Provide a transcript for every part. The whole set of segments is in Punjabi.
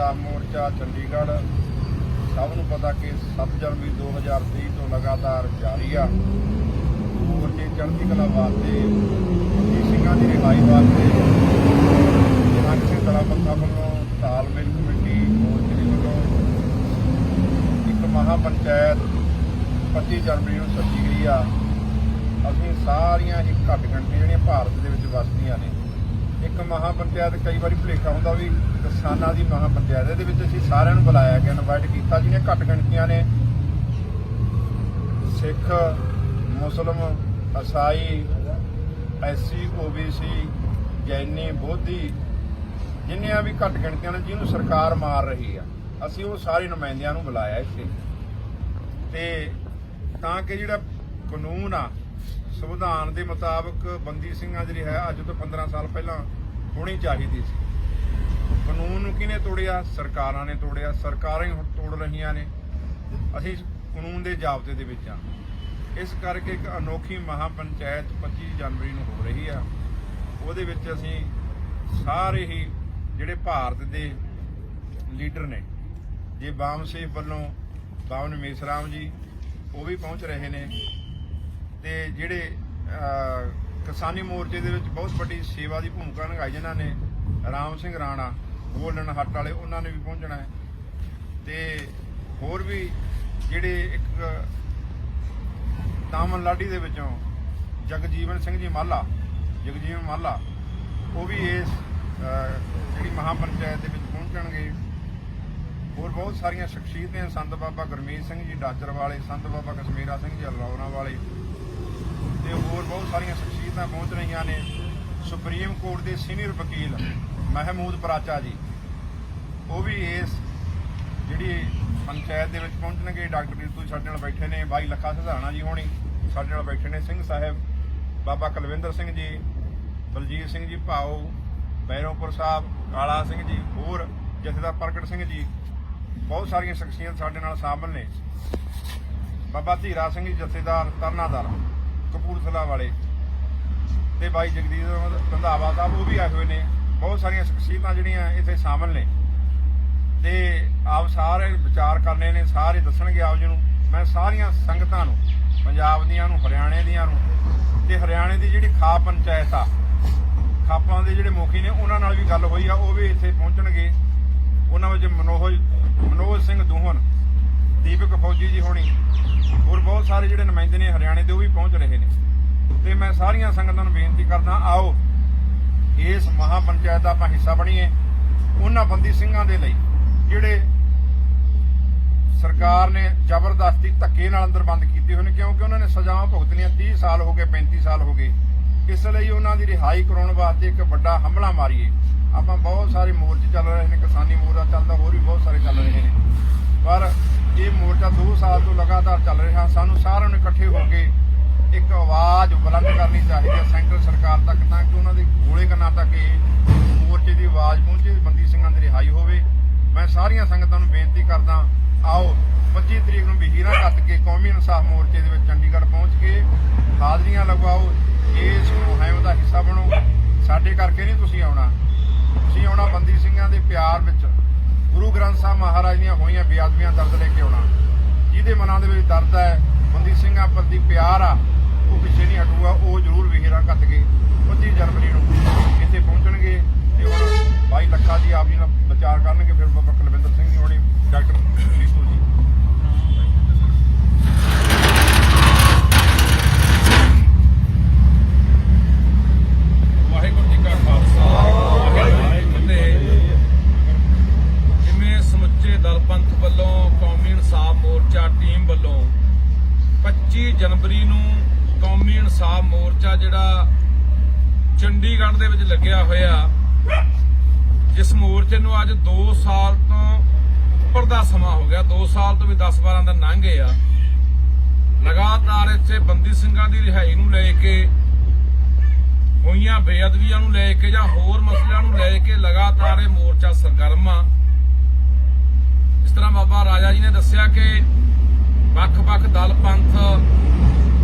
ਇਨਸਾਫ ਮੋਰਚਾ, ਚੰਡੀਗੜ੍ਹ, ਸਭ ਨੂੰ ਪਤਾ ਕਿ 7 ਜਨਵਰੀ 2023 ਤੋਂ ਲਗਾਤਾਰ ਜਾਰੀ ਆ। ਮੋਰਚੇ ਚੜ੍ਹਦੀ ਕਲਾ ਵਾਸਤੇ ਜੀ ਸਿੰਘਾਂ ਦੀ ਰਿਹਾਈ ਵਾਸਤੇ ਜਨਾਬ ਸਿੰਘ ਕਲਾ ਪੱਖਾ ਵੱਲੋਂ ਤਾਲਮੇਲ ਕਮੇਟੀ ਮੋਰਚੇ ਦੇ ਵੱਲੋਂ ਇੱਕ ਮਹਾ ਪੰਚਾਇਤ 25 ਜਨਵਰੀ ਨੂੰ ਸੱਦੀ ਗਈ ਆ। ਅਸੀਂ ਸਾਰੀਆਂ ਹੀ ਘੱਟ ਗਿਣਤੀ ਜਿਹੜੀਆਂ ਭਾਰਤ ਦੇ ਵਿੱਚ ਵਸਦੀਆਂ ਨੇ। ਇੱਕ ਮਹਾ ਪੰਚਾਇਤ ਕਈ ਵਾਰੀ ਭੁਲੇਖਾ ਹੁੰਦਾ ਵੀ ਕਿਸਾਨਾਂ ਦੀ ਮਹਾ ਪੰਚਾਇਤ ਇਹਦੇ ਵਿੱਚ ਅਸੀਂ ਸਾਰਿਆਂ ਨੂੰ ਬੁਲਾਇਆ ਗਿਆ ਇਨਵਾਈਟ ਕੀਤਾ, ਜਿਹਨੇ ਘੱਟ ਗਿਣਤੀਆਂ ਨੇ। ਸਿੱਖ, ਮੁਸਲਮ, ਈਸਾਈ ਐਸਸੀ ਓਬੀਸੀ ਜੈਨੀ, ਬੋਧੀ, ਜਿੰਨੀਆਂ ਵੀ ਘੱਟ ਗਿਣਤੀਆਂ ਨੇ, ਜਿਹਨੂੰ ਸਰਕਾਰ ਮਾਰ ਰਹੀ ਆ, ਅਸੀਂ ਉਹ ਸਾਰੇ ਨੁਮਾਇੰਦਿਆਂ ਨੂੰ ਬੁਲਾਇਆ ਇੱਥੇ। ਤੇ ਤਾਂ ਕਿ ਜਿਹੜਾ ਕਾਨੂੰਨ ਆ ਸੰਵਿਧਾਨ ਦੇ ਮੁਤਾਬਕ ਬੰਦੀ ਸਿੰਘਾਂ ਜਿਹੜੀ ਹੈ, ਅੱਜ ਤੋਂ 15 ਸਾਲ ਪਹਿਲਾਂ ਹੋਣੀ ਚਾਹੀਦੀ ਸੀ। ਕਾਨੂੰਨ ਨੂੰ ਕਿਹਨੇ ਤੋੜਿਆ? ਸਰਕਾਰਾਂ ਨੇ ਤੋੜਿਆ। ਸਰਕਾਰਾਂ ਹੀ ਤੋੜ ਰਹੀਆਂ ਨੇ। ਅਸੀਂ ਕਾਨੂੰਨ ਦੇ ਜਾਬਤੇ ਦੇ ਵਿੱਚ ਆ। ਇਸ ਕਰਕੇ ਇੱਕ ਅਨੋਖੀ ਮਹਾ ਪੰਚਾਇਤ 25 ਜਨਵਰੀ ਨੂੰ ਹੋ ਰਹੀ ਆ। ਉਹਦੇ ਵਿੱਚ ਅਸੀਂ ਸਾਰੇ ਹੀ ਜਿਹੜੇ ਭਾਰਤ ਦੇ ਲੀਡਰ ਨੇ, ਜੇ ਬਾਮ ਸੇਫ ਵੱਲੋਂ ਬਾਵਨ ਮੇਸਰਾਮ ਜੀ, ਉਹ ਵੀ ਪਹੁੰਚ ਰਹੇ ਨੇ। ਤੇ ਜਿਹੜੇ ਕਿਸਾਨੀ ਮੋਰਚੇ ਦੇ ਵਿੱਚ ਬਹੁਤ ਵੱਡੀ ਸੇਵਾ ਦੀ ਭੂਮਿਕਾ ਨਿਭਾਈ ਜਿਨ੍ਹਾਂ ਨੇ, ਰਾਮ ਸਿੰਘ ਰਾਣਾ, ਗੋਲਡਨ ਹੱਟ ਵਾਲੇ, ਉਹਨਾਂ ਨੇ ਵੀ ਪਹੁੰਚਣਾ ਹੈ। ਤੇ ਹੋਰ ਵੀ ਜਿਹੜੇ ਇੱਕ ਤਾਮਨ ਲਾਡੀ ਦੇ ਵਿੱਚੋਂ ਜਗਜੀਵਨ ਸਿੰਘ ਜੀ ਮਾਲਾ, ਜਗਜੀਵਨ ਮਾਲਾ, ਉਹ ਵੀ ਇਸ ਜਿਹੜੀ ਮਹਾ ਪੰਚਾਇਤ ਦੇ ਵਿੱਚ ਪਹੁੰਚਣਗੇ। ਹੋਰ ਬਹੁਤ ਸਾਰੀਆਂ ਸ਼ਖਸੀਅਤਾਂ ਸੰਤ ਬਾਬਾ ਗੁਰਮੀਤ ਸਿੰਘ ਜੀ ਡਾਚਰ ਵਾਲੇ, ਸੰਤ ਬਾਬਾ ਕਸ਼ਮੀਰਾ ਸਿੰਘ ਜੀ ਅਲਰੌਣਾ ਵਾਲੇ ਤੇ ਹੋਰ ਬਹੁਤ ਸਾਰੀਆਂ ਸ਼ਖਸੀਅਤਾਂ ਪਹੁੰਚ ਰਹੀਆਂ ਨੇ। ਸੁਪਰੀਮ ਕੋਰਟ ਦੇ ਸੀਨੀਅਰ ਵਕੀਲ ਮਹਿਮੂਦ ਪਰਾਚਾ ਜੀ। ਉਹ ਵੀ ਇਸ ਜਿਹੜੀ ਪੰਚਾਇਤ ਦੇ ਵਿੱਚ ਪਹੁੰਚਣਗੇ। ਡਾਕਟਰ ਰੀਤੂ ਸਾਡੇ ਨਾਲ ਬੈਠੇ ਨੇ। ਬਾਈ ਲੱਖਾ ਸਿਧਾਣਾ ਜੀ ਹੋਣੀ ਸਾਡੇ ਨਾਲ ਬੈਠੇ ਨੇ। ਸਿੰਘ ਸਾਹਿਬ, ਬਾਬਾ ਕੁਲਵਿੰਦਰ ਸਿੰਘ ਜੀ, ਬਲਜੀਤ ਸਿੰਘ ਜੀ ਭਾਊ, ਬੈਰੋਂਪੁਰ ਸਾਹਿਬ, ਕਾਲਾ ਸਿੰਘ ਜੀ, ਹੋਰ ਜਥੇਦਾਰ ਪ੍ਰਗਟ ਸਿੰਘ ਜੀ। ਬਹੁਤ ਸਾਰੀਆਂ ਸ਼ਖਸੀਅਤ ਸਾਡੇ ਨਾਲ ਸ਼ਾਮਲ ਨੇ। ਬਾਬਾ ਧੀਰਾ ਸਿੰਘ ਜੀ ਜਥੇਦਾਰ, ਤਰਨਾਦਾਰ। ਕਪੂਰਥਲਾ ਵਾਲੇ ਤੇ ਬਾਈ ਜਗਦੀਸ਼ ਰੰਧਾਵਾ ਸਾਹਿਬ, ਉਹ ਵੀ ਆਏ ਹੋਏ ਨੇ। ਬਹੁਤ ਸਾਰੀਆਂ ਸ਼ਖਸੀਅਤਾਂ ਜਿਹੜੀਆਂ ਇੱਥੇ ਸ਼ਾਮਲ ਨੇ। ਤੇ ਆਪ ਸਾਰੇ ਵਿਚਾਰ ਕਰਨੇ ਨੇ, ਸਾਰੇ ਦੱਸਣਗੇ ਆਪ ਜੀ ਨੂੰ। ਮੈਂ ਸਾਰੀਆਂ ਸੰਗਤਾਂ ਨੂੰ, ਪੰਜਾਬ ਦੀਆਂ ਨੂੰ, ਹਰਿਆਣੇ ਦੀਆਂ ਨੂੰ ਤੇ ਹਰਿਆਣੇ ਦੀ ਜਿਹੜੀ ਖਾਪ ਪੰਚਾਇਤ ਆ, ਖਾਪਾਂ ਦੇ ਜਿਹੜੇ ਮੁਖੀ ਨੇ, ਉਹਨਾਂ ਨਾਲ ਵੀ ਗੱਲ ਹੋਈ ਆ, ਉਹ ਵੀ ਇੱਥੇ ਪਹੁੰਚਣਗੇ। ਉਹਨਾਂ ਵਿੱਚ ਮਨੋਜ ਮਨੋਜ ਸਿੰਘ ਦੂਹਨ ਦੀਪਕ ਫੌਜੀ ਜੀ ਹੋਣੀ, ਹੋਰ ਬਹੁਤ ਸਾਰੇ ਜਿਹੜੇ ਨੁਮਾਇੰਦੇ ਨੇ ਹਰਿਆਣੇ ਦੇ, ਉਹ ਵੀ ਪਹੁੰਚ ਰਹੇ ਨੇ। ਤੇ ਮੈਂ ਸਾਰੀਆਂ ਸੰਗਤਾਂ ਨੂੰ ਬੇਨਤੀ ਕਰਦਾ, ਆਓ, ਇਸ ਮਹਾ ਪੰਚਾਇਤ ਦਾ ਆਪਾਂ ਹਿੱਸਾ ਬਣੀਏ, ਉਹਨਾਂ ਬੰਦੀ ਸਿੰਘਾਂ ਦੇ ਲਈ, ਜਿਹੜੇ ਸਰਕਾਰ ਨੇ ਜ਼ਬਰਦਸਤੀ ਧੱਕੇ ਨਾਲ ਅੰਦਰ ਬੰਦ ਕੀਤੇ ਹੋਏ ਨੇ, ਕਿਉਂਕਿ ਉਹਨਾਂ ਨੇ ਸਜ਼ਾਵਾਂ ਭੁਗਤਣੀਆਂ 30 ਸਾਲ ਹੋ ਗਏ 35 ਸਾਲ ਹੋ ਗਏ। ਇਸ ਲਈ ਉਹਨਾਂ ਦੀ ਰਿਹਾਈ ਕਰਾਉਣ ਵਾਸਤੇ ਇੱਕ ਵੱਡਾ ਹਮਲਾ ਮਾਰੀਏ। ਆਪਾਂ ਬਹੁਤ ਸਾਰੇ ਮੋਰਚੇ ਚੱਲ ਰਹੇ ਨੇ, ਕਿਸਾਨੀ ਮੋਰਚਾ ਚੱਲਦਾ, ਹੋਰ ਵੀ ਬਹੁਤ ਸਾਰੇ ਚੱਲ ਰਹੇ ਨੇ। ਪਰ ਇਹ ਮੋਰਚਾ 2 ਸਾਲ ਤੋਂ ਲਗਾਤਾਰ ਚੱਲ ਰਿਹਾ। ਸਾਨੂੰ ਸਾਰਿਆਂ ਨੂੰ ਇਕੱਠੇ ਹੋ ਕੇ ਇੱਕ ਆਵਾਜ਼ ਬੁਲੰਦ ਕਰਨੀ ਚਾਹੀਦੀ ਹੈ ਸੈਂਟਰ ਸਰਕਾਰ ਤੱਕ ਤਾਂ ਕਿ ਉਹਨਾਂ ਦੇ ਗੋਲੇ ਕੰਨਾਂ ਤੱਕ ਇਹ ਮੋਰਚੇ ਦੀ ਆਵਾਜ਼ ਪਹੁੰਚੇ, ਬੰਦੀ ਸਿੰਘਾਂ ਦੀ ਰਿਹਾਈ ਹੋਵੇ। ਮੈਂ ਸਾਰੀਆਂ ਸੰਗਤਾਂ ਨੂੰ ਬੇਨਤੀ ਕਰਦਾ, ਆਓ 25 ਤਰੀਕ ਨੂੰ ਬਹੀਰਾ ਕੱਤ ਕੇ ਕੌਮੀ ਇਨਸਾਫ ਮੋਰਚੇ ਦੇ ਵਿੱਚ ਚੰਡੀਗੜ੍ਹ ਪਹੁੰਚ ਕੇ ਹਾਜ਼ਰੀਆਂ ਲਗਵਾਓ। ਇਸ ਮੁਹਿੰਮ ਦਾ ਹਿੱਸਾ ਬਣੋ। ਸਾਡੇ ਕਰਕੇ ਨਹੀਂ ਤੁਸੀਂ ਆਉਣਾ। ਤੁਸੀਂ ਆਉਣਾ ਬੰਦੀ ਸਿੰਘਾਂ ਦੇ ਪਿਆਰ ਵਿੱਚ। ਗੁਰੂ ਗ੍ਰੰਥ ਸਾਹਿਬ ਮਹਾਰਾਜ ਦੀਆਂ ਹੋਈਆਂ ਬੇਅਦਬੀਆਂ ਦਰਦ ਲੈ ਕੇ ਆਉਣਾ। ਜਿਹਦੇ ਮਨਾਂ ਦੇ ਵਿੱਚ ਦਰਦ ਹੈ, ਬੰਦੀ ਸਿੰਘਾਂ ਪ੍ਰਤੀ ਪਿਆਰ ਆ, ਉਹ ਪਿੱਛੇ ਨਹੀਂ ਹਟੂਗਾ ਉਹ ਜ਼ਰੂਰ ਵਿਹਰਾ ਕੱਟ ਕੇ 25 ਜਨਵਰੀ ਨੂੰ ਇੱਥੇ ਪਹੁੰਚਣਗੇ ਤੇ ਹੁਣ ਬਾਈ ਲੱਖਾ ਜੀ ਆਪ ਜੀ ਨਾਲ ਵਿਚਾਰ ਕਰਨਗੇ ਫਿਰ ਬਾਬਾ ਕੁਲਵਿੰਦਰ ਸਿੰਘ ਜੀ ਹੋਣੀ ਡਾਕਟਰ ਸ਼ੀਸ਼ੂ ਜੀ ਵਾਹਿਗੁਰੂ ਜੀ ਕਾ ਖਾਲਸਾ ਵਾਹਿਗੁਰੂ ਜੀ ਕੀ ਫਤਿਹ ਜਿਵੇਂ ਸਮੁੱਚੇ ਦਲ ਪੰਥ ਵੱਲੋਂ ਕੌਮੀ ਇਨਸਾਫ ਮੋਰਚਾ ਟੀਮ ਵੱਲੋਂ 25 ਜਨਵਰੀ ਨੂੰ ਕੌਮੀ ਇਨਸਾਫ ਮੋਰਚਾ ਜਿਹੜਾ ਚੰਡੀਗੜ੍ਹ ਦੇ ਵਿੱਚ ਲੱਗਿਆ ਹੋਇਆ, ਜਿਸ ਮੋਰਚੇ ਨੂੰ ਅੱਜ 2 ਸਾਲ ਤੋਂ ਉੱਪਰ ਦਾ ਸਮਾਂ ਹੋ ਗਿਆ 2 ਸਾਲ ਤੋਂ ਵੀ 10-12 ਦਾ ਲੰਘ ਗਏ ਆ ਲਗਾਤਾਰ ਇੱਥੇ ਬੰਦੀ ਸਿੰਘਾਂ ਦੀ ਰਿਹਾਈ ਨੂੰ ਲੈ ਕੇ, ਹੋਈਆਂ ਬੇਅਦਬੀਆਂ ਨੂੰ ਲੈ ਕੇ ਜਾਂ ਹੋਰ ਮਸਲਿਆਂ ਨੂੰ ਲੈ ਕੇ ਲਗਾਤਾਰ ਇਹ ਮੋਰਚਾ ਸਰਗਰਮ ਆ। ਇਸ ਤਰ੍ਹਾਂ ਬਾਬਾ ਰਾਜਾ ਜੀ ਨੇ ਦੱਸਿਆ ਕਿ ਵੱਖ-ਵੱਖ ਦਲ, ਪੰਥ,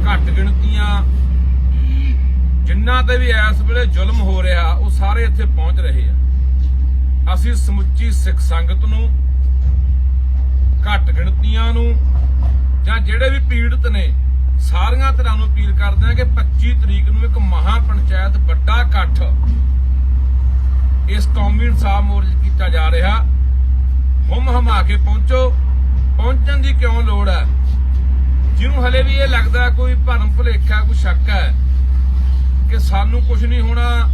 ਘੱਟ ਗਿਣਤੀਆਂ ਜਿਨ੍ਹਾਂ ਤੇ ਵੀ ਇਸ ਵੇਲੇ ਜ਼ੁਲਮ ਹੋ ਰਿਹਾ, ਉਹ ਸਾਰੇ ਇੱਥੇ ਪਹੁੰਚ ਰਹੇ ਆ। ਅਸੀਂ ਸਮੁੱਚੀ ਸਿੱਖ ਸੰਗਤ ਨੂੰ, ਘੱਟ ਗਿਣਤੀਆਂ ਨੂੰ, ਜਾਂ ਜਿਹੜੇ ਵੀ ਪੀੜਤ ਨੇ, ਸਾਰੀਆਂ ਤਰ੍ਹਾਂ ਨੂੰ ਅਪੀਲ ਕਰਦੇ ਹਾਂ ਕਿ 25 ਤਰੀਕ ਨੂੰ ਇੱਕ ਮਹਾ ਪੰਚਾਇਤ, ਵੱਡਾ ਇਕੱਠ ਇਸ ਕੌਮੀ ਇਨਸਾਫ ਮੋਰਚੇ ਕੀਤਾ ਜਾ ਰਿਹਾ। ਹੁਮ ਹਮਾ ਕੇ ਪਹੁੰਚੋ। ਪਹੁੰਚਣ ਦੀ ਕਿਉਂ ਲੋੜ ਹੈ? ਜਿਹਨੂੰ ਹਲੇ ਵੀ ਇਹ ਲੱਗਦਾ ਕੋਈ ਭਰਮ ਭੁਲੇਖਾ, ਕੋਈ ਸ਼ੱਕ ਹੈ ਕਿ ਸਾਨੂੰ ਕੁਝ ਨਹੀਂ ਹੋਣਾ,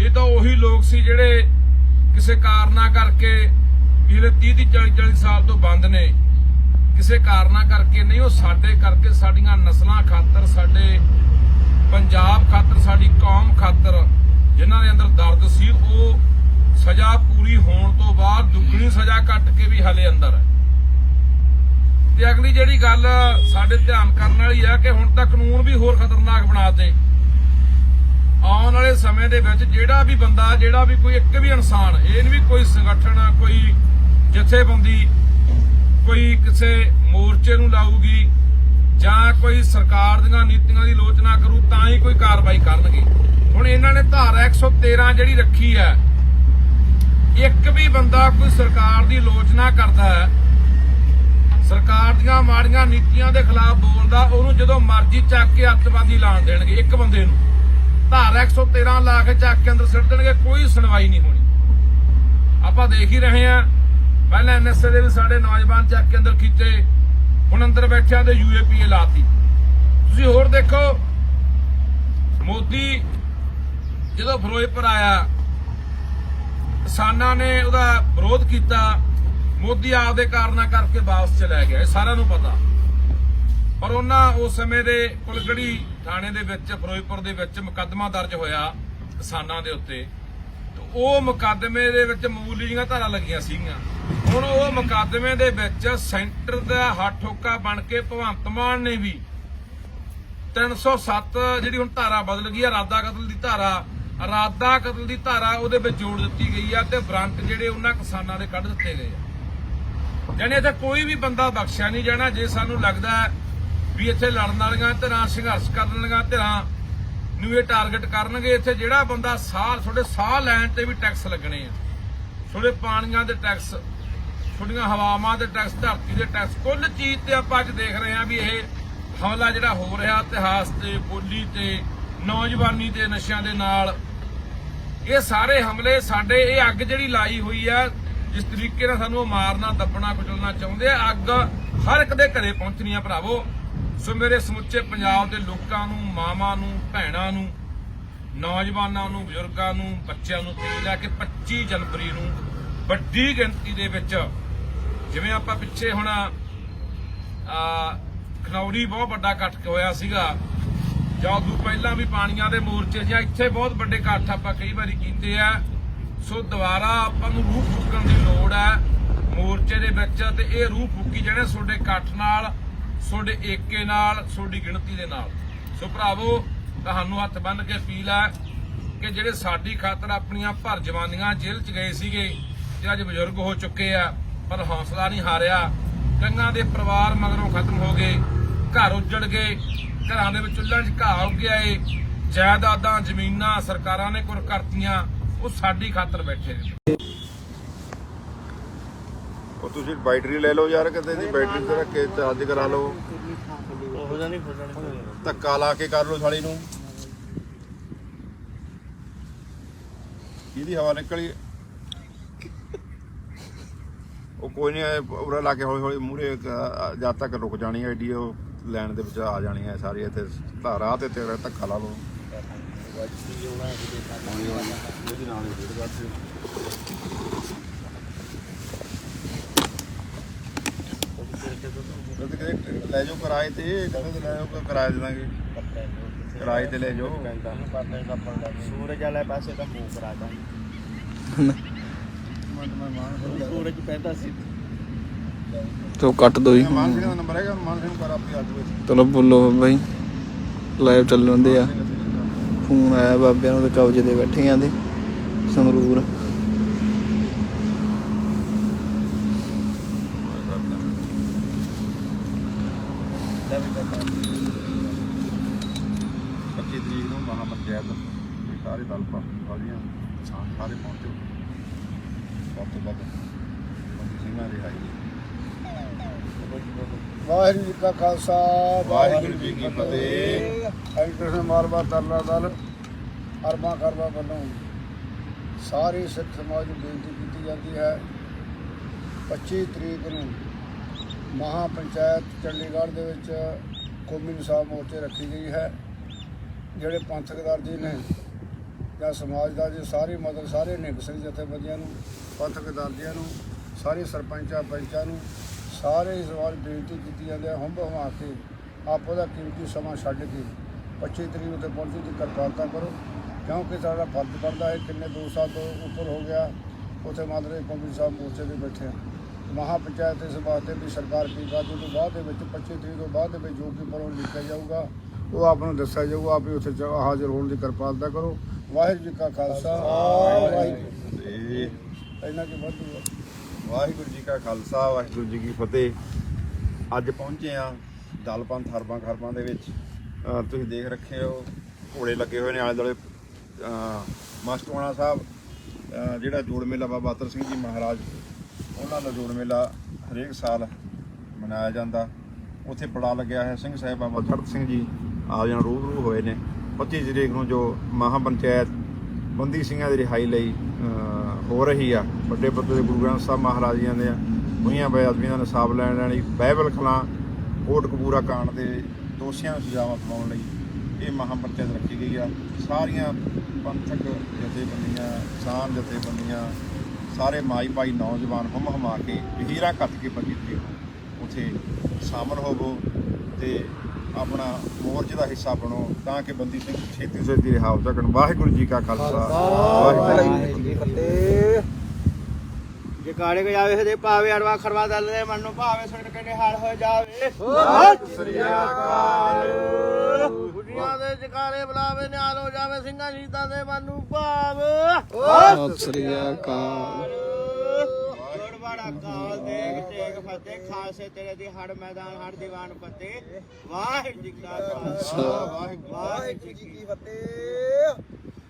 ਇਹ ਤਾਂ ਉਹੀ ਲੋਕ ਸੀ ਜਿਹੜੇ ਕਿਸੇ ਕਾਰਨਾ ਕਰਕੇ ਪਿਛਲੇ 30 30 40 40 ਸਾਲ ਤੋਂ ਬੰਦ ਨੇ। ਕਿਸੇ ਕਾਰਨਾ ਕਰਕੇ ਨਹੀਂ, ਉਹ ਸਾਡੇ ਕਰਕੇ ਸਾਡੀਆਂ ਨਸਲਾਂ ਖਾਤਰ, ਸਾਡੇ ਪੰਜਾਬ ਖਾਤਰ, ਸਾਡੀ ਕੌਮ ਖਾਤਰ ਜਿਨ੍ਹਾਂ ਦੇ ਅੰਦਰ ਦਰਦ ਸੀ, ਉਹ ਸਜ਼ਾ ਪੂਰੀ ਹੋਣ ਤੋਂ ਬਾਅਦ ਦੁੱਗਣੀ ਸਜ਼ਾ ਕੱਟ ਕੇ ਵੀ ਹਲੇ ਅੰਦਰ ਹੈ। ਤੇ ਅਗਲੀ ਜਿਹੜੀ ਗੱਲ ਸਾਡੇ ਧਿਆਨ ਕਰਨ ਵਾਲੀ ਹੈ ਕਿ ਹੁਣ ਤਾਂ ਕਾਨੂੰਨ ਵੀ ਹੋਰ ਖਤਰਨਾਕ ਬਣਾਤੇ। ਆਉਣ ਵਾਲੇ ਸਮੇਂ ਦੇ ਵਿੱਚ ਜਿਹੜਾ ਵੀ ਬੰਦਾ, ਜਿਹੜਾ ਵੀ ਕੋਈ ਇੱਕ ਵੀ ਇਨਸਾਨ, ਇਹ ਨਹੀਂ ਵੀ ਕੋਈ ਸੰਗਠਨ, ਕੋਈ ਜਥੇਬੰਦੀ, ਕੋਈ ਕਿਸੇ ਮੋਰਚੇ ਨੂੰ ਲਾਊਗੀ ਜਾਂ ਕੋਈ ਸਰਕਾਰ ਦੀਆਂ ਨੀਤੀਆਂ ਦੀ ਲੋਚਨਾ ਕਰੂ, ਤਾਂ ਹੀ ਕੋਈ ਕਾਰਵਾਈ ਕਰਨਗੇ। ਹੁਣ ਇਹਨਾਂ ਨੇ ਧਾਰਾ 113 ਜਿਹੜੀ ਰੱਖੀ ਹੈ, ਇੱਕ ਵੀ ਬੰਦਾ ਕੋਈ ਸਰਕਾਰ ਦੀ ਲੋਚਨਾ ਕਰਦਾ ਹੈ ਸਰਕਾਰ ਦੀਆਂ ਮਾੜੀਆਂ ਨੀਤੀਆਂ ਦੇ ਖਿਲਾਫ ਬੋਲਦਾ, ਉਹਨੂੰ ਜਦੋਂ ਮਰਜ਼ੀ ਚੱਕ ਕੇ ਅੱਤਵਾਦੀ ਲਾਣ ਦੇਣਗੇ, ਇੱਕ ਬੰਦੇ ਨੂੰ। ਧਾਰਾ 113 ਲਾ ਕੇ ਚੱਕ ਕੇ ਅੰਦਰ ਸਿੱਟ ਦੇਣਗੇ, ਕੋਈ ਸੁਣਵਾਈ ਨਹੀਂ ਹੋਣੀ। ਆਪਾਂ ਦੇਖ ਹੀ ਰਹੇ ਹਾਂ, ਪਹਿਲਾਂ ਐਨਐਸਏ ਦੇ ਵੀ ਸਾਡੇ ਨੌਜਵਾਨ ਚੱਕ ਕੇ ਅੰਦਰ ਕੀਤੇ ਹੁਣ ਅੰਦਰ ਬੈਠਿਆਂ ਦੇ ਯੂਏਪੀਏ ਲਾਤੀ। ਤੁਸੀਂ ਹੋਰ ਦੇਖੋ, ਮੋਦੀ ਜਦੋਂ ਫਿਰੋਜ਼ਪੁਰ ਆਇਆ, ਕਿਸਾਨਾਂ ਨੇ ਉਹਦਾ ਵਿਰੋਧ ਕੀਤਾ ਮੋਦੀ ਆਪਦੇ ਕਾਰਨਾਂ ਕਰਕੇ ਵਾਪਸ ਚਲਾ ਗਿਆ ਇਹ ਸਾਰਿਆਂ ਨੂੰ ਪਤਾ। ਪਰ ਉਹਨਾਂ ਉਸ ਸਮੇਂ ਦੇ ਕੁਲਗੜੀ ਥਾਣੇ ਦੇ ਵਿੱਚ, ਫਿਰੋਜ਼ਪੁਰ ਦੇ ਵਿੱਚ ਮੁਕੱਦਮਾ ਦਰਜ ਹੋਇਆ ਕਿਸਾਨਾਂ ਦੇ ਉੱਤੇ। ਉਹ ਮੁਕੱਦਮੇ ਦੇ ਵਿੱਚ ਮਾਮੂਲੀ ਜਿਹੀਆਂ ਧਾਰਾ ਲੱਗੀਆਂ ਸੀਗੀਆਂ। ਹੁਣ ਉਹ ਮੁਕੱਦਮੇ ਦੇ ਵਿੱਚ ਸੈਂਟਰ ਦਾ ਹੱਥ ਠੋਕਾ ਬਣ ਕੇ ਭਗਵੰਤ ਮਾਨ ਨੇ ਵੀ 307 ਜਿਹੜੀ ਹੁਣ ਧਾਰਾ ਬਦਲ ਗਈ ਆ, ਰਾਦਾ ਕਤਲ ਦੀ ਧਾਰਾ, ਰਾਦਾ ਕਤਲ ਦੀ ਧਾਰਾ ਉਹਦੇ ਵਿੱਚ ਜੋੜ ਦਿੱਤੀ ਗਈ ਆ ਤੇ ਬ੍ਰਾਂਟ ਜਿਹੜੇ ਉਹਨਾਂ ਕਿਸਾਨਾਂ ਦੇ ਕੱਢ ਦਿੱਤੇ ਗਏ ਆ। ਜਾਣੀ ਇੱਥੇ ਕੋਈ ਵੀ ਬੰਦਾ ਬਖਸ਼ਿਆ ਨਹੀਂ ਜਾਣਾ, ਜੇ ਸਾਨੂੰ ਲੱਗਦਾ ਵੀ ਇੱਥੇ ਲੜਨ ਵਾਲੀਆਂ ਧਿਰਾਂ ਸੰਘਰਸ਼ ਕਰਨ ਵਾਲੀਆਂ ਧਿਰਾਂ ਨੂੰ ਇਹ ਟਾਰਗੇਟ ਕਰਨਗੇ, ਇੱਥੇ ਜਿਹੜਾ ਬੰਦਾ ਸਾਹ ਤੁਹਾਡੇ ਸਾਹ ਲੈਣ ਤੇ ਵੀ ਟੈਕਸ ਲੱਗਣੇ ਆ। ਤੁਹਾਡੇ ਪਾਣੀਆਂ ਦੇ ਟੈਕਸ ਤੁਹਾਡੀਆਂ ਹਵਾਵਾਂ ਦੇ ਟੈਕਸ ਧਰਤੀ ਦੇ ਟੈਕਸ ਕੁੱਲ ਚੀਜ਼ ਤੇ ਆਪਾਂ ਅੱਜ ਦੇਖ ਰਹੇ ਹਾਂ ਵੀ ਇਹ ਹਮਲਾ ਜਿਹੜਾ ਹੋ ਰਿਹਾ, ਇਤਿਹਾਸ ਤੇ, ਬੋਲੀ ਤੇ, ਨੌਜਵਾਨੀ ਤੇ, ਨਸ਼ਿਆਂ ਦੇ ਨਾਲ। ਇਹ ਸਾਰੇ ਹਮਲੇ ਸਾਡੇ, ਇਹ ਅੱਗ ਜਿਹੜੀ ਲਾਈ ਹੋਈ ਆ ਜਿਸ ਤਰੀਕੇ ਨਾਲ ਸਾਨੂੰ ਉਹ ਮਾਰਨਾ, ਦੱਬਣਾ ਕੁਚਲਣਾ ਚਾਹੁੰਦੇ ਆ, ਅੱਗ ਹਰ ਇੱਕ ਦੇ ਘਰੇ ਪਹੁੰਚਣੀ ਆ ਭਰਾਵੋ। ਸੋ ਮੇਰੇ ਸਮੁੱਚੇ ਪੰਜਾਬ ਦੇ ਲੋਕਾਂ ਨੂੰ, ਮਾਵਾਂ ਨੂੰ, ਭੈਣਾਂ ਨੂੰ, ਨੌਜਵਾਨਾਂ ਨੂੰ, ਬਜ਼ੁਰਗਾਂ ਨੂੰ, ਬੱਚਿਆਂ ਨੂੰ ਅਪੀਲ ਹੈ ਕਿ 25 ਜਨਵਰੀ ਨੂੰ ਵੱਡੀ ਗਿਣਤੀ ਦੇ ਵਿੱਚ ਜਿਵੇਂ ਆਪਾਂ ਪਿੱਛੇ ਹੁਣ ਆ ਖਨੌਰੀ ਬਹੁਤ ਵੱਡਾ ਇਕੱਠ ਹੋਇਆ ਸੀਗਾ। ਜਾਂ ਉਦੋਂ ਪਹਿਲਾਂ ਵੀ ਪਾਣੀਆਂ ਦੇ ਮੋਰਚੇ ਜਾਂ ਇੱਥੇ ਬਹੁਤ ਵੱਡੇ ਇਕੱਠ ਆਪਾਂ ਕਈ ਵਾਰੀ ਕੀਤੇ ਆ। ਸੋ ਦੁਬਾਰਾ ਆਪਾਂ ਨੂੰ ਰੂਹ ਫੂਕਣ ਦੀ ਲੋੜ ਹੈ ਮੋਰਚੇ ਦੇ ਵਿੱਚ ਤੇ ਇਹ ਰੂਹ ਫੂਕੀ ਜਿਹੜੇ ਤੁਹਾਡੇ ਇਕੱਠ ਨਾਲ, ਤੁਹਾਡੇ ਏਕੇ ਨਾਲ, ਤੁਹਾਡੀ ਗਿਣਤੀ ਦੇ ਨਾਲ। ਸੋ ਭਰਾਵੋ, ਤੁਹਾਨੂੰ ਹੱਥ ਬੰਨ ਕੇ ਅਪੀਲ ਹੈ ਕਿ ਜਿਹੜੇ ਸਾਡੀ ਖਾਤਰ ਆਪਣੀਆਂ ਭਰ ਜਵਾਨੀਆਂ ਜੇਲ੍ਹ 'ਚ ਗਏ ਸੀਗੇ ਤੇ ਅੱਜ ਬਜ਼ੁਰਗ ਹੋ ਚੁੱਕੇ ਆ, ਪਰ ਹੌਸਲਾ ਨਹੀਂ ਹਾਰਿਆ। ਕੰਗਾਂ ਦੇ ਪਰਿਵਾਰ ਮਗਰੋਂ ਖਤਮ ਹੋ ਗਏ, ਘਰ ਉੱਜੜ ਗਏ, ਘਰਾਂ ਦੇ ਵਿੱਚ ਚੁੱਲ੍ਹਿਆਂ 'ਚ ਘਾਹ ਉੱਗਿਆ ਏ ਜਾਇਦਾਦਾਂ ਜ਼ਮੀਨਾਂ ਸਰਕਾਰਾਂ ਨੇ ਕੁਰ ਕਰਤੀਆਂ ਉਹ ਸਾਡੀ ਖਾਤਰ ਬੈਠੇ ਨੇ। ਉਹ ਤੁਸੀਂ ਬੈਟਰੀ ਲੈ ਲਓ ਯਾਰ ਕਿਤੇ ਦੀ ਬੈਟਰੀ ਤੇ ਰੱਖ ਕੇ ਚਾਰਜ ਕਰਾ ਲਓ। ਉਹ ਜਾਂ ਨਹੀਂ ਫੁੱਟਣੀ ਧੱਕਾ ਲਾ ਕੇ ਕਰ ਲਓ ਸਾਲੀ ਨੂੰ। ਕਿਹਦੀ ਹਵਾ ਨਿਕਲੀ। ਉਹ ਕੋਈ ਨਹੀਂ ਉਰਾ ਲਾ ਕੇ ਹੌਲੀ ਹੌਲੀ ਮੂਰੇ ਜਦ ਤੱਕ ਰੁਕ ਜਾਣੀ ਹੈ ਏਡੀ ਉਹ ਲੈਣ ਦੇ ਵਿੱਚ ਆ ਜਾਣੀ ਹੈ ਸਾਰੀ ਇੱਥੇ। ਧਾਰਾ ਤੇ ਤੇਰਾ ਧੱਕਾ ਲਾ ਲਓ। ਕਹਿੰਦੇ ਕਹਿੰਦੇ ਲੈ ਜਾਓ ਕਿਰਾਏ ਤੇ ਕਹਿੰਦੇ ਲੈ ਜਾਓ ਕਿਰਾਏ ਦੇ ਦਾਂਗੇ ਕਿਰਾਏ ਤੇ ਲੈ ਜਾਓ ਸੂਰਜ ਵਾਲੇ ਪਾਸੇ ਤਾਂ ਮੂੰਹ ਕਰਾ ਦਾਂ ਸੂਰਜ ਪੈਂਦਾ ਸੀ ਤੋ ਕੱਟ ਦੋ ਜੀ। ਮਾਨ ਸਿੰਘ ਦਾ ਨੰਬਰ ਹੈਗਾ ਮਾਨ ਸਿੰਘ ਕਰ ਆਪੀ ਅੱਜ ਵਿੱਚ। ਚਲੋ ਬੋਲੋ ਬਾਈ। ਲਾਈਵ ਚੱਲਣ ਦੇ ਆ। ਫੋਨ ਆਇਆ ਬਾਬਿਆਂ ਨੂੰ ਤੇ ਕਬਜ਼ੇ ਦੇ ਬੈਠੇ ਆਂ ਦੇ, ਸੰਗਰੂਰ। ਲੈ ਵੀ ਕਰਦਾ 25 ਤਰੀਕ ਨੂੰ ਮਹਾ ਪੰਚਾਇਤ ਇਹ ਸਾਰੇ ਦਲ ਪਾ ਕਿਸਾਨ ਸਾਰੇ ਪਹੁੰਚੋ। ਵੱਧ ਤੋਂ ਵੱਧ ਬੰਦੀ ਰਿਹਾਈ। ਵਾਹਿਗੁਰੂ ਜੀ ਕਾ ਖਾਲਸਾ ਵਾਹਿਗੁਰੂ ਜੀ ਕੀ ਫਤਿਹ। ਕ੍ਰਿਸ਼ਨ ਮਾਰਵਾ ਤਰਲਾ ਦਲ ਅਰਬਾ ਕਰਵਾ ਵੱਲੋਂ। ਸਾਰੇ ਸਿੱਖ ਸਮਾਜ ਨੂੰ ਬੇਨਤੀ ਕੀਤੀ ਜਾਂਦੀ ਹੈ 25 ਤਰੀਕ ਨੂੰ ਮਹਾ ਪੰਚਾਇਤ ਚੰਡੀਗੜ੍ਹ ਦੇ ਵਿੱਚ ਕੌਮੀ ਇਨਸਾਫ ਮੋਰਚੇ ਰੱਖੀ ਗਈ ਹੈ। ਜਿਹੜੇ ਪੰਥਕ ਦਰਜੀ ਨੇ ਜਾਂ ਸਮਾਜ ਦਾ ਜੀ ਸਾਰੇ ਮਦਦ ਸਾਰੇ ਸਿੰਘ ਜਥੇਬੰਦੀਆਂ ਨੂੰ ਪੰਥਕ ਦਰਜੀਆਂ ਨੂੰ ਸਾਰੇ ਸਰਪੰਚਾਂ ਪੰਚਾਂ ਨੂੰ ਸਾਰੇ ਇਸ ਵਾਰ ਬੇਨਤੀ ਕੀਤੀ ਜਾਂਦੀ ਹੈ ਹੰਭ ਹਮਾ ਕੇ ਆਪ ਉਹਦਾ ਕੀਮਤੀ ਸਮਾਂ ਛੱਡ ਕੇ 25 ਤਰੀਕ ਉੱਤੇ ਪਹੁੰਚਣ ਦੀ ਕਿਰਪਾਲਤਾ ਕਰੋ। ਕਿਉਂਕਿ ਸਾਡਾ ਫਰਜ਼ ਬਣਦਾ ਹੈ ਕਿੰਨੇ ਦੋ ਸਾਲ ਤੋਂ ਉੱਪਰ ਹੋ ਗਿਆ ਉੱਥੇ ਮਾਦਰੇ ਕੌਮੀ ਸਾਹਿਬ ਮੋਰਚੇ ਦੇ ਬੈਠੇ ਆ। ਮਹਾ ਪੰਚਾਇਤ ਇਸ ਵਾਸਤੇ ਵੀ ਸਰਕਾਰ ਕੀ ਕਰਦੀ ਤੋਂ ਬਾਅਦ ਦੇ ਵਿੱਚ 25 ਤਰੀਕ ਤੋਂ ਬਾਅਦ ਦੇ ਵਿੱਚ ਜੋ ਕਿ ਪਰੋਂ ਲਿਖਿਆ ਜਾਊਗਾ ਉਹ ਆਪ ਨੂੰ ਦੱਸਿਆ ਜਾਊਗਾ ਆਪ ਹੀ ਉੱਥੇ ਜਾ- ਹਾਜ਼ਰ ਹੋਣ ਦੀ ਕਿਰਪਾਲਤਾ ਕਰੋ। ਵਾਹਿਗੁਰੂ ਜੀ ਕਾ ਖਾਲਸਾ ਵਾਹਿਗੁਰੂ ਤੇ ਇਹਨਾਂ ਕੀ ਵਾਧੂ ਵਾਹਿਗੁਰੂ ਜੀ ਕਾ ਖਾਲਸਾ, ਵਾਹਿਗੁਰੂ ਜੀ ਕੀ ਫਤਿਹ। ਅੱਜ ਪਹੁੰਚੇ ਆ ਦਲਪੰਥ ਹਰਬਾਂ ਖਰਬਾਂ ਦੇ ਵਿੱਚ। ਤੁਸੀਂ ਦੇਖ ਰੱਖੇ ਹੋ, ਘੋੜੇ ਲੱਗੇ ਹੋਏ ਨੇ ਆਲੇ ਦੁਆਲੇ ਅਹ ਸਾਹਿਬ ਜਿਹੜਾ ਜੋੜ ਮੇਲਾ ਬਾਬਾ ਅਤਰ ਸਿੰਘ ਜੀ ਮਹਾਰਾਜ, ਉਹਨਾਂ ਦਾ ਜੋੜ ਮੇਲਾ ਹਰੇਕ ਸਾਲ ਮਨਾਇਆ ਜਾਂਦਾ। ਉੱਥੇ ਬੜਾ ਲੱਗਿਆ ਹੈ, ਸਿੰਘ ਸਾਹਿਬ ਬਾਬਾ ਖੜਤ ਸਿੰਘ ਜੀ ਆ ਜਾਣ, ਰੂਬਰੂ ਹੋਏ ਨੇ। 25 ਤਰੀਕ ਨੂੰ ਜੋ ਮਹਾ ਪੰਚਾਇਤ ਬੰਦੀ ਸਿੰਘਾਂ ਦੀ ਰਿਹਾਈ ਲਈ ਹੋ ਰਹੀ ਆ। ਵੱਡੇ ਪੱਧਰ ਦੇ ਗੁਰੂ ਗ੍ਰੰਥ ਸਾਹਿਬ ਮਹਾਰਾਜ ਜੀਆਂ ਦੇ ਹੋਈਆਂ ਬੇਅਦਬੀਆਂ ਦਾ ਨਿਸਾਬ ਲੈਣ ਲਈ ਬਾਈਬਲ ਖਲਾਂ ਕੋਟ ਕਪੂਰਾ ਕਾਂਡ ਦੇ ਦੋਸ਼ੀਆਂ ਨੂੰ ਸਜ਼ਾਵਾਂ ਦਿਵਾਉਣ ਲਈ ਇਹ ਮਹਾਂ ਪੰਚਾਇਤ ਰੱਖੀ ਗਈ ਆ। ਸਾਰੀਆਂ ਪੰਥਕ ਜਥੇਬੰਦੀਆਂ, ਕਿਸਾਨ ਜਥੇਬੰਦੀਆਂ, ਸਾਰੇ ਮਾਈ ਭਾਈ ਨੌਜਵਾਨ ਹਮ ਹਮਾ ਕੇ ਹੀਰਾ ਕੱਟ ਕੇ ਪੰਜੀ ਉੱਥੇ ਸ਼ਾਮਲ ਹੋਵੋ ਤੇ ਆਪਣਾ ਮੋਰਚੇ ਦਾ ਹਿੱਸਾ ਬਣੋ ਤਾਂ ਕਿ ਬੰਦੀ ਸਿੰਘ ਛੇਤੀ ਛੇਤੀ ਰਿਹਾ ਹੋ ਸਕਣ। ਵਾਹਿਗੁਰੂ ਜੀ ਕਾ ਖਾਲਸਾ। ਵਾਹਿਗੁਰੂ ਜੀ ਕੀ ਫਤਿਹ। ਜੇ ਕਾੜੇ ਕੋ ਜਾਵੇ ਤੇ ਪਾਵੇ ਅਰਵਾ ਖਰਵਾ ਦਲ ਦੇ ਮਨ ਨੂੰ ਭਾਵੇ ਸੁਣ ਕੇ ਨਿਹਾਲ ਹੋ ਜਾਵੇ। ਸ੍ਰੀ ਅਕਾਲ। ਗੁੱਡੀਆਂ ਦੇ ਜਕਾਰੇ ਬੁਲਾਵੇ ਨਿਹਾਲ ਹੋ ਜਾਵੇ ਸਿੰਘਾਂ ਸ਼ਹੀਦਾਂ ਦੇ ਮਨ ਨੂੰ ਭਾਵ। ਸਤਿ ਸ੍ਰੀ ਅਕਾਲ। ਅਕਾਲ ਦੇਖ ਟੇਕ ਫਤਿਹ, ਖਾਲਸੇ ਤੇਰੇ ਦੀ ਹੜ ਮੈਦਾਨ ਹੜ ਦੀਵਾਨ ਫਤਿਹ। ਵਾਹਿਗੁਰੂ ਜੀ ਕਾ ਖਾਲਸਾ, ਵਾਹਿਗੁਰੂ ਜੀ ਕੀ ਫਤਿਹ।